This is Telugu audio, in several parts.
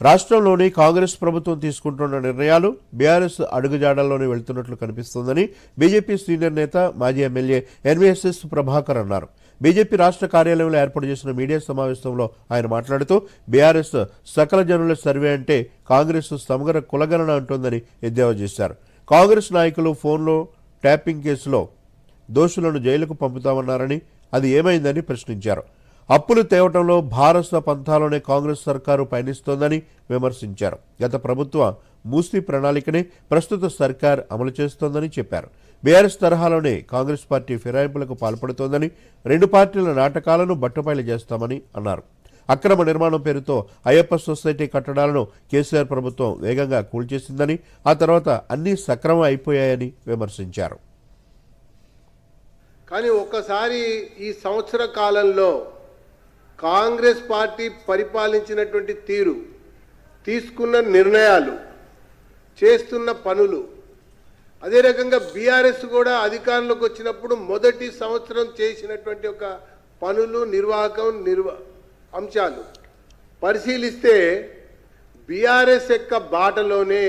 రాష్ట్రంలోని కాంగ్రెస్ ప్రభుత్వం తీసుకుంటున్న నిర్ణయాలు బీఆర్ఎస్ అడుగుజాడల్లోనే వెళ్తున్నట్లు కనిపిస్తోందని బీజేపీ సీనియర్ నేత మాజీ ఎమ్మెల్యే ఎన్వీఎస్ఎస్ ప్రభాకర్ అన్నారు. బీజేపీ రాష్ట్ర కార్యాలయంలో ఏర్పాటు చేసిన మీడియా సమావేశంలో ఆయన మాట్లాడుతూ బీఆర్ఎస్ సకల జనుల సర్వే అంటే కాంగ్రెస్ సమగ్ర కులగణన అంటోందని ఎద్దేవా చేశారు. కాంగ్రెస్ నాయకులు ఫోన్లో ట్యాపింగ్ కేసులో దోషులను జైలుకు పంపుతామన్నారని అది ఏమైందని ప్రశ్నించారు. అప్పులు తేవటంలో భారత పంథాలోనే కాంగ్రెస్ సర్కారు పయనిస్తోందని విమర్శించారు. గత ప్రభుత్వ మూసి ప్రణాళికనే ప్రస్తుత సర్కార్ అమలు చేస్తోందని చెప్పారు. బీఆర్ఎస్ తరహాలోనే కాంగ్రెస్ పార్టీ ఫిరాయింపులకు పాల్పడుతోందని రెండు పార్టీల నాటకాలను బట్టబయలు చేస్తామని అన్నారు. అక్రమ నిర్మాణం పేరుతో అయ్యప్ప సొసైటీ కట్టడాలను కేసీఆర్ ప్రభుత్వం వేగంగా కూల్చేసిందని ఆ తర్వాత అన్నీ సక్రమం అయిపోయాయని విమర్శించారు. కానీ ఒక్కసారి ఈ సంవత్సర కాలంలో కాంగ్రెస్ పార్టీ పరిపాలించినటువంటి తీరు తీసుకున్న నిర్ణయాలు చేస్తున్న పనులు. అదే రకంగా బీఆర్ఎస్ కూడా అధికారంలోకి వచ్చినప్పుడు మొదటి సంవత్సరం చేసినటువంటి ఒక పనులు నిర్వాహకం నిర్వ అంశాలు. పరిశీలిస్తే బీఆర్ఎస్ యొక్క బాటలోనే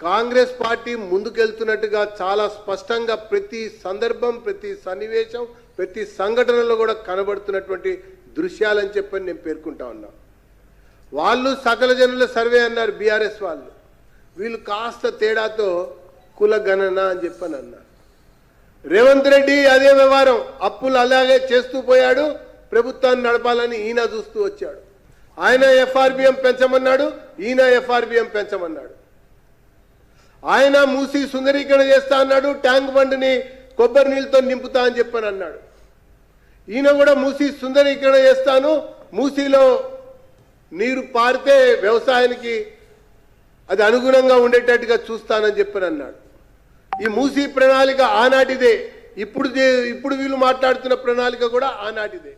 కాంగ్రెస్ పార్టీ ముందుకెళ్తున్నట్టుగా చాలా స్పష్టంగా ప్రతి సందర్భం ప్రతి సన్నివేశం ప్రతి సంఘటనలో కూడా కనబడుతున్నటువంటి దృశ్యాలని చెప్పని నేను పేర్కొంటా ఉన్నా. వాళ్ళు సకల జనుల సర్వే అన్నారు బీఆర్ఎస్ వాళ్ళు. వీళ్ళు కాస్త తేడాతో కుల గణన అని చెప్పని అన్నారు రేవంత్ రెడ్డి అదే వ్యవహారం. అప్పులు అలాగే చేస్తూ పోయాడు. ప్రభుత్వాన్ని నడపాలని ఈయన చూస్తూ వచ్చాడు. ఆయన ఎఫ్ఆర్బిఎం పెంచమన్నాడు. ఈయన ఎఫ్ఆర్బిఎం పెంచమన్నాడు. ఆయన మూసి సుందరీకరణ చేస్తా అన్నాడు. ట్యాంక్ బండిని కొబ్బరి నీళ్ళతో నింపుతా అని చెప్పని అన్నాడు. ఈయన కూడా మూసి సుందరీకరణ చేస్తాను. మూసీలో నీరు పారితే వ్యవసాయానికి అది అనుగుణంగా ఉండేటట్టుగా చూస్తానని చెప్పని అన్నాడు. ఈ మూసీ ప్రణాళిక ఆనాటిదే. ఇప్పుడు దే- ఇప్పుడు వీళ్ళు మాట్లాడుతున్న ప్రణాళిక కూడా ఆనాటిదే.